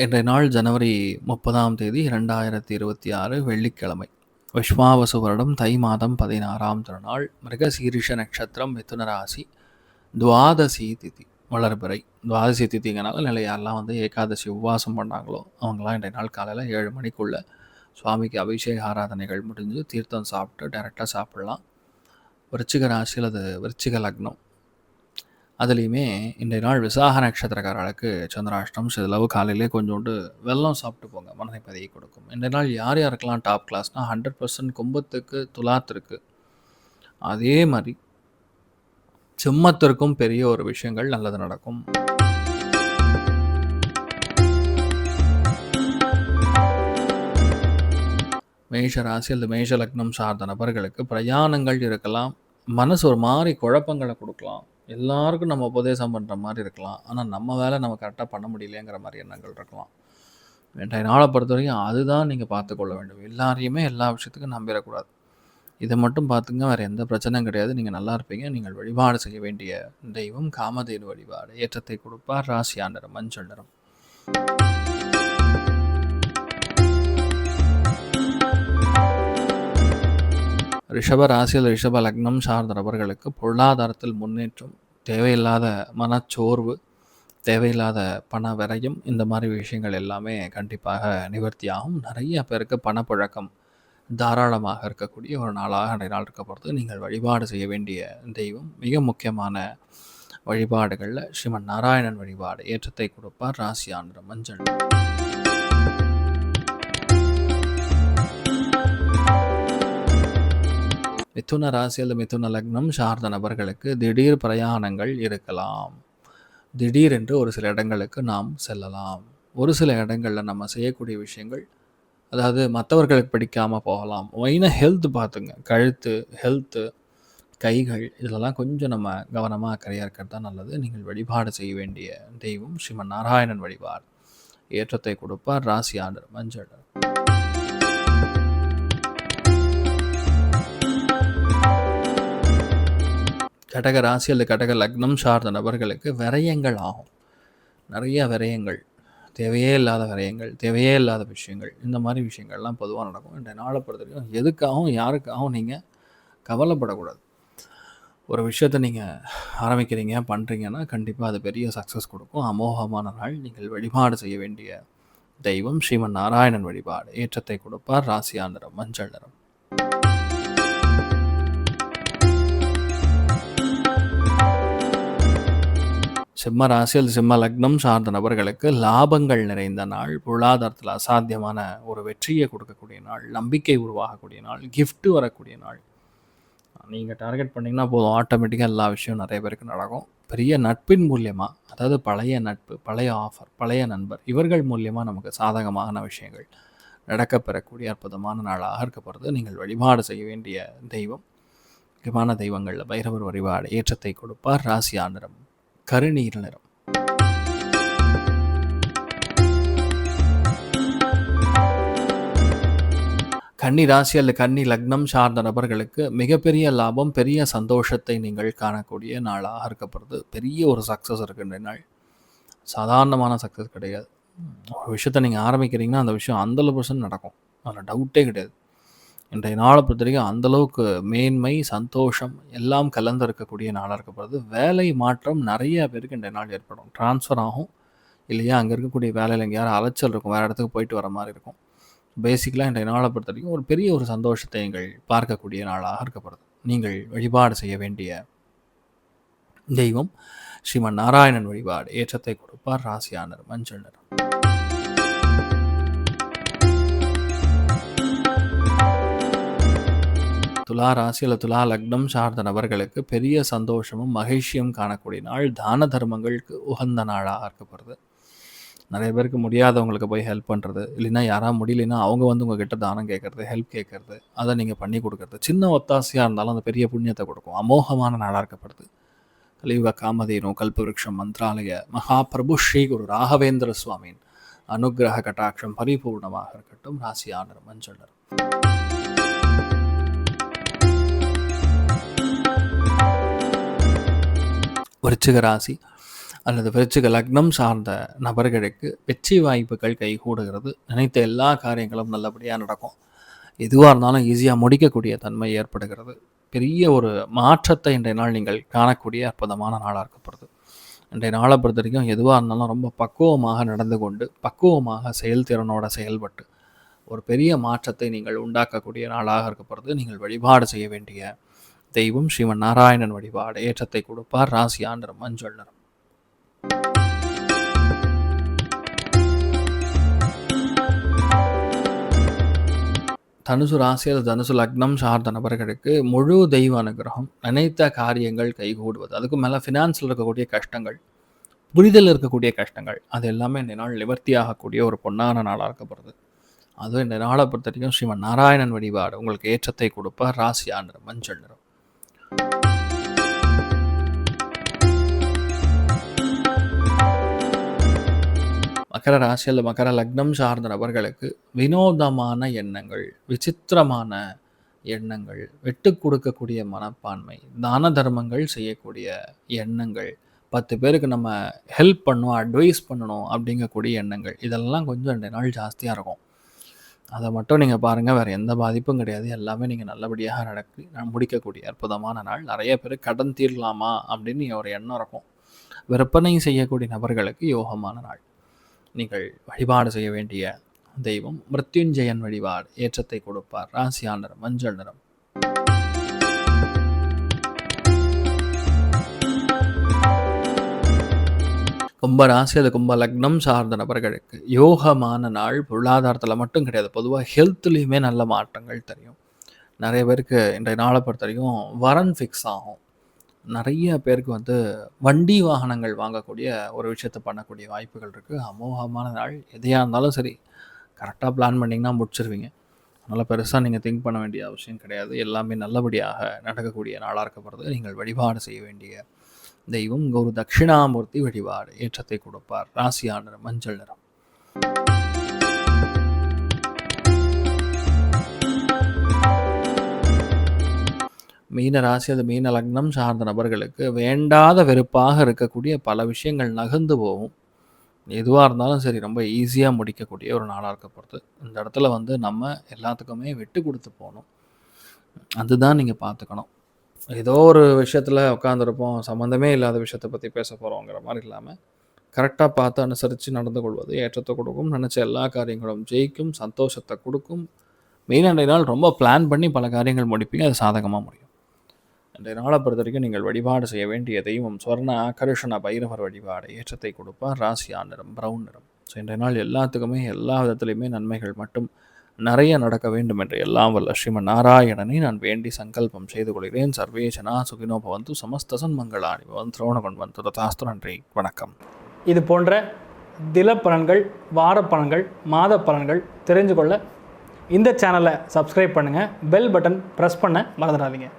இன்றைய நாள் ஜனவரி முப்பதாம் தேதி இரண்டாயிரத்தி இருபத்தி ஆறு வெள்ளிக்கிழமை. விஸ்வாவசு வருடம் தை மாதம் பதினாறாம் திருநாள் மிருகசீரிஷ நட்சத்திரம் மிதுன ராசி துவாதசி திதி வளர்பிறை. துவாதசி திதிங்கனால நிலை யாரெல்லாம் வந்து ஏகாதசி உபவாசம் பண்ணாங்களோ அவங்களாம் இன்றைய நாள் காலையில் ஏழு மணிக்குள்ளே சுவாமிக்கு அபிஷேக ஆராதனைகள் முடிஞ்சு தீர்த்தம் சாப்பிட்டு டைரெக்டாக சாப்பிட்லாம். விருச்சிக ராசியில் அது விருச்சிக லக்னம். அதுலேயுமே இன்றைய நாள் விசாக நட்சத்திரக்காரர்களுக்கு சந்திராஷ்டம் சிதளவு காலையிலே கொஞ்சோண்டு வெள்ளம் சாப்பிட்டு போங்க. மனதை பதியை கொடுக்கும். இன்றைய நாள் யார் யாருக்கெல்லாம் டாப் கிளாஸ்னால் ஹண்ட்ரட் பர்சன்ட் கும்பத்துக்கு துலாத்திற்கு. அதே மாதிரி சிம்மத்திற்கும் பெரிய ஒரு விஷயங்கள் நல்லது நடக்கும். மேஷ ராசி அல்லது மேஷ லக்னம் சார்ந்த நபர்களுக்கு பிரயாணங்கள் இருக்கலாம். மனசு ஒரு மாதிரி குழப்பங்களை கொடுக்கலாம். எல்லாருக்கும் நம்ம உபதேசம் பண்ணுற மாதிரி இருக்கலாம். ஆனால் நம்ம வேலை நம்ம கரெக்டாக பண்ண முடியலங்கிற மாதிரி எண்ணங்கள் இருக்கலாம். ரெண்டாயிரம் நாளை பொறுத்த வரைக்கும் அதுதான் நீங்கள் பார்த்துக்கொள்ள வேண்டும். எல்லாரையுமே எல்லா விஷயத்துக்கும் நம்பிடக்கூடாது. இதை மட்டும் பார்த்துங்க வேறு எந்த பிரச்சனையும் கிடையாது. நீங்கள் நல்லா இருப்பீங்க. நீங்கள் வழிபாடு செய்ய வேண்டிய தெய்வம் காமதேனு வழிபாடு. ஏற்றத்தை கொடுப்பார் ராசியா நிறம் மஞ்சள் நிறம். ரிஷப ராசியில் ரிஷப லக்னம் சார்ந்த நபர்களுக்கு பொருளாதாரத்தில் முன்னேற்றம் தேவையில்லாத மனச்சோர்வு தேவையில்லாத பண விரயம் இந்த மாதிரி விஷயங்கள் எல்லாமே கண்டிப்பாக நிவர்த்தியாகும். நிறைய பேருக்கு பணப்புழக்கம் தாராளமாக இருக்கக்கூடிய ஒரு நாளாக அன்றைய நாள் இருக்க பொறுத்து நீங்கள் வழிபாடு செய்ய வேண்டிய தெய்வம் மிக முக்கியமான வழிபாடுகளில் ஸ்ரீமன் நாராயணன் வழிபாடு ஏற்றத்தை கொடுப்பார். ராசியான்ற மஞ்சள் மிதுன ராசி அல்லது மிதுன லக்னம் சார்ந்த நபர்களுக்கு திடீர் பிரயாணங்கள் இருக்கலாம். திடீர் என்று ஒரு சில இடங்களுக்கு நாம் செல்லலாம். ஒரு சில இடங்களில் நம்ம செய்யக்கூடிய விஷயங்கள் அதாவது மற்றவர்களுக்கு பிடிக்காமல் போகலாம். மெயினாக ஹெல்த் பார்த்துங்க. கழுத்து ஹெல்த்து கைகள் இதெல்லாம் கொஞ்சம் நம்ம கவனமாக அக்கறையாக இருக்கிறது தான் நல்லது. நீங்கள் வழிபாடு செய்ய வேண்டிய தெய்வம் ஸ்ரீமன் நாராயணன் வழிபாடு. ஏற்றத்தை கொடுப்பார். ராசி ஆண்டர் மஞ்சள். கடக ராசி அல்லது கடக லக்னம் சார்ந்த நபர்களுக்கு விரயங்கள் ஆகும். நிறைய விரயங்கள். தேவையே இல்லாத விரயங்கள் தேவையே இல்லாத விஷயங்கள் இந்த மாதிரி விஷயங்கள்லாம் பொதுவாக நடக்கும். இந்த நாளை பொறுத்த வரைக்கும் எதுக்காகவும் யாருக்காகவும் நீங்கள் கவலைப்படக்கூடாது. ஒரு விஷயத்தை நீங்கள் ஆரம்பிக்கிறீங்க பண்ணுறீங்கன்னா கண்டிப்பாக அது பெரிய சக்ஸஸ் கொடுக்கும். அமோகமான நாள். நீங்கள் வழிபாடு செய்ய வேண்டிய தெய்வம் ஸ்ரீமன் நாராயணன் வழிபாடு. ஏற்றத்தை கொடுப்பார். ராசியா நிறம் மஞ்சள் நிறம். சிம்ம ராசியில் சிம்ம லக்னம் சார்ந்த நபர்களுக்கு லாபங்கள் நிறைந்த நாள் பொருளாதாரத்தில் அசாத்தியமான ஒரு வெற்றியை கொடுக்கக்கூடிய நாள் நம்பிக்கை உருவாகக்கூடிய நாள் கிஃப்ட்டு வரக்கூடிய நாள். நீங்கள் டார்கெட் பண்ணிங்கன்னா போதும். ஆட்டோமேட்டிக்காக எல்லா விஷயம் நிறைய பேருக்கு நடக்கும். பெரிய நட்பின் மூலியமாக அதாவது பழைய நட்பு பழைய ஆஃபர் பழைய நண்பர் இவர்கள் மூலியமாக நமக்கு சாதகமான விஷயங்கள் நடக்கப்பெறக்கூடிய அற்புதமான நாளாக இருக்க போகிறது நீங்கள் வழிபாடு செய்ய வேண்டிய தெய்வம் முக்கியமான தெய்வங்களில் பைரவர் வழிபாடு ஏற்றத்தை கொடுப்பார் ராசி ஆண்டரம் கருநீர் நிறம். கன்னி ராசி அல்லது கன்னி லக்னம் சார்ந்த நபர்களுக்கு மிகப்பெரிய லாபம் பெரிய சந்தோஷத்தை நீங்கள் காணக்கூடிய நாளாக இருக்கப்படுது. பெரிய ஒரு சக்ஸஸ் இருக்கின்ற நாள். சாதாரணமான சக்ஸஸ் கிடையாது. ஒரு விஷயத்தை நீங்கள் ஆரம்பிக்கிறீங்கன்னா அந்த விஷயம் அந்த பர்சன்ட் நடக்கும். அதில் டவுட்டே கிடையாது. இன்றைய நாளை பொறுத்த வரைக்கும் அந்தளவுக்கு மேன்மை சந்தோஷம் எல்லாம் கலந்து இருக்கக்கூடிய நாளாக இருக்கப்படுது. வேலை மாற்றம் நிறைய பேருக்கு இன்றைய நாள் ஏற்படும். ட்ரான்ஸ்ஃபர் ஆகும். இல்லையா? அங்கே இருக்கக்கூடிய வேலையில் எங்கேயாரும் அலைச்சல் இருக்கும். வேறு இடத்துக்கு போயிட்டு வர மாதிரி இருக்கும். பேசிக்கலாக இன்றைய நாளை பொறுத்த வரைக்கும் ஒரு பெரிய ஒரு சந்தோஷத்தை நீங்கள் பார்க்கக்கூடிய நாளாக இருக்கப்படுது. நீங்கள் வழிபாடு செய்ய வேண்டிய தெய்வம் ஸ்ரீமன் நாராயணன் வழிபாடு. ஏற்றத்தை கொடுப்பார். ராசியானர் மஞ்சள் நிறம். துலா ராசி அல்லது துலா லக்னம் சார்ந்த நபர்களுக்கு பெரிய சந்தோஷமும் மகிழ்ச்சியும் காணக்கூடிய நாள் தான தர்மங்களுக்கு உகந்த நாளாக இருக்கப்படுது நிறைய பேருக்கு முடியாதவங்களுக்கு போய் ஹெல்ப் பண்ணுறது இல்லைன்னா யாராவது முடியலன்னா அவங்க வந்து உங்ககிட்ட தானம் கேட்குறது ஹெல்ப் கேட்குறது அதை நீங்கள் பண்ணி கொடுக்குறது. சின்ன ஒத்தாசையாக இருந்தாலும் அந்த பெரிய புண்ணியத்தை கொடுக்கும். அமோகமான நாளாக இருக்கப்படுது கலியுக காமதேனு கல்பவருஷம் மந்திராலய மகாபிரபு ஸ்ரீ குரு ராகவேந்திர சுவாமியின் அனுகிரக கட்டாட்சம் பரிபூர்ணமாக இருக்கட்டும். ராசியானர் மஞ்சள் விருச்சிக ராசி அல்லது விருச்சிக லக்னம் சார்ந்த நபர்களுக்கு வெற்றி வாய்ப்புகள் கைகூடுகிறது. நினைத்த எல்லா காரியங்களும் நல்லபடியாக நடக்கும். எதுவாக இருந்தாலும் ஈஸியாக முடிக்கக்கூடிய தன்மை ஏற்படுகிறது. பெரிய ஒரு மாற்றத்தை இன்றைய நாள் நீங்கள் காணக்கூடிய அற்புதமான நாளாக இருக்கப்படுது. இன்றைய நாளை பொறுத்த வரைக்கும் எதுவாக இருந்தாலும் ரொம்ப பக்குவமாக நடந்து கொண்டு பக்குவமாக செயல்திறனோட செயல்பட்டு ஒரு பெரிய மாற்றத்தை நீங்கள் உண்டாக்கக்கூடிய நாளாக இருக்கப்படுது. நீங்கள் வழிபாடு செய்ய வேண்டிய தெய்வம் ஸ்ரீமன் நாராயணன் வழிபாடு. ஏற்றத்தை கொடுப்பார் ராசி ஆண்டரம் மஞ்சள் நிறம் தனுசு ராசி அல்லது தனுசு லக்னம் சார்ந்த நபர்களுக்கு முழு தெய்வ அனுகிரகம் நினைத்த காரியங்கள் கைகூடுவது. அதுக்கு மேலே ஃபினான்ஸில் இருக்கக்கூடிய கஷ்டங்கள் புரிதல் இருக்கக்கூடிய கஷ்டங்கள் அது எல்லாமே இந்த நாள் நிவர்த்தி ஆகக்கூடிய ஒரு பொன்னான நாளாக இருக்கப்படுது அதுவும் இந்த நாளை பொறுத்த வரைக்கும் ஸ்ரீமன் நாராயணன் வழிபாடு. உங்களுக்கு ஏற்றத்தை கொடுப்பார் ராசி ஆண்டர் மஞ்சள் நிறம் மகர ராசி அல்லது மகர லக்னம் சார்ந்த நபர்களுக்கு வினோதமான எண்ணங்கள் விசித்திரமான எண்ணங்கள் விட்டு கொடுக்கக்கூடிய மனப்பான்மை தான தர்மங்கள் செய்யக்கூடிய எண்ணங்கள் பத்து பேருக்கு நம்ம ஹெல்ப் பண்ணணும் அட்வைஸ் பண்ணணும் அப்படிங்கக்கூடிய எண்ணங்கள் இதெல்லாம் கொஞ்சம் ரெண்டு நாள் ஜாஸ்தியாக இருக்கும். அதை மட்டும் நீங்கள் பாருங்கள் வேறு எந்த பாதிப்பும் கிடையாது. எல்லாமே நீங்கள் நல்லபடியாக நடக்கு முடிக்கக்கூடிய அற்புதமான நாள். நிறைய பேர் கடன் தீரலாமா அப்படின்னு ஒரு எண்ணம் இருக்கும். விற்பனை செய்யக்கூடிய நபர்களுக்கு யோகமான நாள். நீங்கள் வழிபாடு செய்ய வேண்டிய தெய்வம் மிருத்யுஞ்சயன் வழிபாடு. ஏற்றத்தை கொடுப்பார். ராசியான நிறம் மஞ்சள் நிறம். கும்ப ராசி அது கும்ப லக்னம் சார்ந்த நபர்களுக்கு யோகமான நாள் பொருளாதாரத்தில் மட்டும் கிடையாது. பொதுவாக ஹெல்த்லேயுமே நல்ல மாற்றங்கள் தெரியும். நிறைய பேருக்கு இன்றைய நாளை பொறுத்த வரைக்கும் வரன் ஃபிக்ஸ் ஆகும். நிறைய பேருக்கு வந்து வண்டி வாகனங்கள் வாங்கக்கூடிய ஒரு விஷயத்தை பண்ணக்கூடிய வாய்ப்புகள் இருக்குது அமோகமான நாள் எதையாக இருந்தாலும் சரி கரெக்டாக பிளான் பண்ணிங்கன்னா முடிச்சிருவீங்க. அதனால் பெருசாக நீங்கள் திங்க் பண்ண வேண்டிய அவசியம் கிடையாது. எல்லாமே நல்லபடியாக நடக்கக்கூடிய நாளாக இருக்கப்படுறது நீங்கள் வழிபாடு செய்ய வேண்டிய தெய்வம் ஒரு தட்சிணாமூர்த்தி வழிபாடு ஏற்றத்தை கொடுப்பார். ராசியான மஞ்சள் நிறம். மீன ராசி அது மீன லக்னம் சார்ந்த நபர்களுக்கு வேண்டாத வெறுப்பாக இருக்கக்கூடிய பல விஷயங்கள் நகர்ந்து போகும். எதுவாக இருந்தாலும் சரி ரொம்ப ஈஸியாக முடிக்கக்கூடிய ஒரு நாளாக இருக்கப்படுது இந்த இடத்துல வந்து நம்ம எல்லாத்துக்குமே விட்டு கொடுத்து போகணும். அதுதான் நீங்கள் பார்த்துக்கணும். ஏதோ ஒரு விஷயத்தில் உட்காந்துருப்போம் சம்மந்தமே இல்லாத விஷயத்தை பற்றி பேச போகிறோங்கிற மாதிரி இல்லாமல் கரெக்டாக பார்த்து அனுசரித்து நடந்து கொள்வது ஏற்றத்தை கொடுக்கும் நினச்ச எல்லா காரியங்களும் ஜெயிக்கும் சந்தோஷத்தை கொடுக்கும். மெயின் அன்றைய நாள் ரொம்ப பிளான் பண்ணி பல காரியங்கள் முடிப்பீங்க அது சாதகமாக முடியும். இன்றைய நாளை பொறுத்த வரைக்கும் நீங்கள் வழிபாடு செய்ய வேண்டிய தெய்வம் ஸ்வர்ண ஆகர்ஷண பைரவர் வழிபாடு ஏற்றத்தை கொடுப்பார். ராசியா நிறம் ப்ரௌன் நிறம். ஸோ இன்றைய நாள் எல்லாத்துக்குமே எல்லா விதத்துலையுமே நன்மைகள் மட்டும் நிறைய நடக்க வேண்டும் என்று எல்லாம் வல்ல ஸ்ரீமன் நாராயணனை நான் வேண்டி சங்கல்பம் செய்து கொள்கிறேன். சர்வேஜனா சுகினோ பவந்து சமஸ்தசன் மங்களாணி பவன் திரோணகன் வந்து தாஸ்து நன்றி வணக்கம். இது போன்ற தில பலன்கள் வார பலன்கள் மாத பலன்கள் தெரிஞ்சு கொள்ள இந்த சேனலை சப்ஸ்கிரைப் பண்ணுங்கள் பெல் பட்டன் ப்ரெஸ் பண்ண மறந்துடாதீங்க.